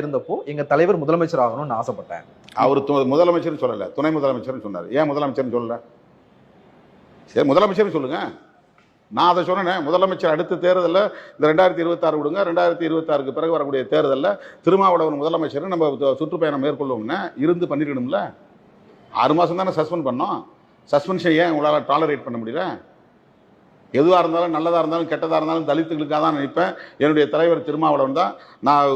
இருந்தப்போ எங்க தலைவர் முதலமைச்சர் ஆகணும்னு ஆசைப்பட்டேன். அவர் முதலமைச்சர் முதலமைச்சர்னு சொல்லல. துணை முதலமைச்சர்னு சொன்னார். ஏன் முதலமைச்சர்னு சொல்லல? சரி முதலமைச்சர்னு சொல்லுங்க. நான் அதை சொன்னேன் முதலமைச்சர் அடுத்த தேர்தலில் இந்த ரெண்டாயிரத்தி இருபத்தாறு விடுங்க ரெண்டாயிரத்தி இருபத்தாறுக்கு பிறகு வரக்கூடிய தேர்தலில் திருமாவளவன் முதலமைச்சர் நம்ம சுற்றுப்பயணம் மேற்கொள்ளுவோம்னா இருந்து பண்ணிருக்கணும்ல? ஆறு மாதம் தானே சஸ்பெண்ட் பண்ணோம். சஸ்பென்ஷன் ஏன் உங்களால் டாலரேட் பண்ண முடியல? எதுவாக இருந்தாலும் நல்லதாக இருந்தாலும் கெட்டதாக இருந்தாலும் தலித்துகளுக்காக தான் நினைப்பேன். என்னுடைய தலைவர் திருமாவளவன் தான். நான்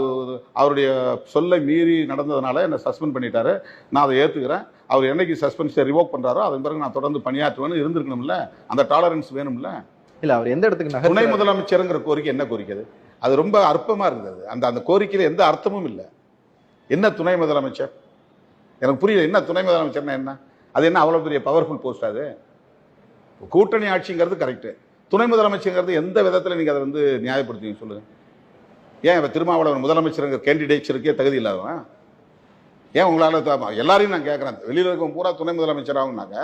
அவருடைய சொல்லை மீறி நடந்ததுனால என்னை சஸ்பெண்ட் பண்ணிட்டாரு. நான் அதை ஏற்றுக்கிறேன் அவர் என்னைக்கு சஸ்பென்ஷனை ரிவோக் பண்ணுறாரோ அதன் பிறகு நான் தொடர்ந்து பணியாற்றுவேன்னு இருந்திருக்கணும்ல. அந்த டாலரன்ஸ் வேணும்ல. இல்ல அவர் எந்த இடத்துக்கு துணை முதலமைச்சருங்கிற கோரிக்கை என்ன கோரிக்கை அது? ரொம்ப அற்பமாக இருக்குது அது. அந்த அந்த கோரிக்கையில் எந்த அர்த்தமும் இல்லை. என்ன துணை முதலமைச்சர்? எனக்கு புரியல என்ன துணை முதலமைச்சர்னா என்ன? அது என்ன அவ்வளோ பெரிய பவர்ஃபுல் போஸ்ட் அது? கூட்டணி ஆட்சிங்கிறது கரெக்டு துணை முதலமைச்சருங்கிறது எந்த விதத்தில் நீங்கள் அதை வந்து நியாயப்படுத்துவீங்க சொல்லுங்கள் ஏன் இப்போ திருமாவளவன் முதலமைச்சருங்கிற கேண்டிடேட்ஸருக்கே தகுதி இல்லாதவன்? ஏன் உங்களால் எல்லாரையும் நான் கேட்குறேன் வெளியில் இருக்கவங்க பூரா துணை முதலமைச்சர் ஆகுனாக்க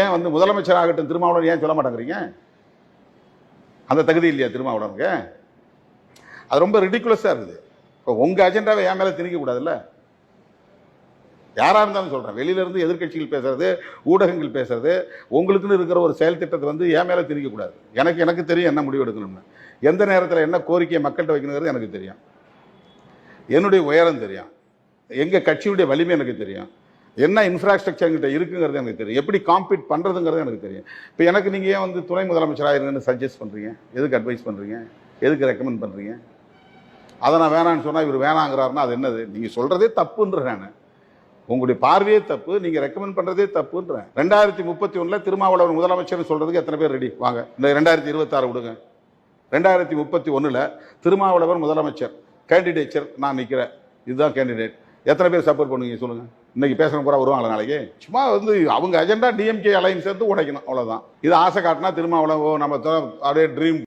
ஏன் வந்து முதலமைச்சர் ஆகட்டும் திருமாவளவன் ஏன் சொல்ல மாட்டேங்கிறீங்க? அந்த தகுதி இல்லையா திருமாவளவனுக்கு? அது ரொம்ப ரிடிக்குலஸாக இருக்குது. இப்போ உங்கள் அஜெண்டாவை என் மேலே திணிக்கக்கூடாதுல்ல யாராக இருந்தாலும் சொல்கிறேன் வெளியிலேருந்து எதிர்க்கட்சிகள் பேசுறது ஊடகங்கள் பேசுகிறது உங்களுக்குன்னு இருக்கிற ஒரு செயல் திட்டத்தை வந்து என் மேலே திணிக்கக்கூடாது எனக்கு எனக்கு தெரியும் என்ன முடிவு எடுக்கணும்னு. எந்த நேரத்தில் என்ன கோரிக்கையை மக்கள்கிட்ட வைக்கணுங்கிறது எனக்கு தெரியும். என்னுடைய உயரம் தெரியும். எங்கள் கட்சியுடைய வலிமை எனக்கு தெரியும். என்ன இன்ஃப்ராஸ்ட்ரக்சர் எங்கிட்ட இருக்குங்கிறது எனக்கு தெரியும். எப்படி காம்பீட் பண்ணுறதுங்கிறது எனக்கு தெரியும். இப்போ எனக்கு நீங்கள் ஏன் வந்து துணை முதலமைச்சராக இருங்கன்னு சஜஸ்ட் பண்ணுறீங்க எதுக்கு அட்வைஸ் பண்ணுறீங்க எதுக்கு ரெக்கமெண்ட் பண்ணுறீங்க அதை நான் வேணான்னு சொன்னால் இவர் வேணாங்கிறாருன்னா அது என்னது? நீங்கள் சொல்கிறதே தப்புன்ற நான். உங்களுடைய பார்வையே தப்பு நீங்கள் ரெக்கமெண்ட் பண்ணுறதே தப்புன்றேன். ரெண்டாயிரத்தி முப்பத்தி ஒன்றில் திருமாவளவன் முதலமைச்சர்னு சொல்கிறதுக்கு எத்தனை பேர் ரெடி வாங்க இந்த ரெண்டாயிரத்தி இருபத்தாறு விடுங்க. ரெண்டாயிரத்தி முப்பத்தி ஒன்றில் திருமாவளவன் முதலமைச்சர் கேண்டிடேச்சர் நான் நிற்கிறேன் இதுதான் கேண்டிடேட் எத்தனை பேர் சப்போர்ட் பண்ணுவீங்க சொல்லுங்க. இன்னைக்கு பேசுகிற பூரா வருவாங்களா நாளைக்கு? சும்மா வந்து அவங்க அஜெண்டா டிஎம்கே அலைன்ஸ் சேர்த்து உடைக்கணும் அவ்வளோதான் இது ஆசை காட்டினா திருமாவளவன் ஓ நம்ம அப்படியே ட்ரீம்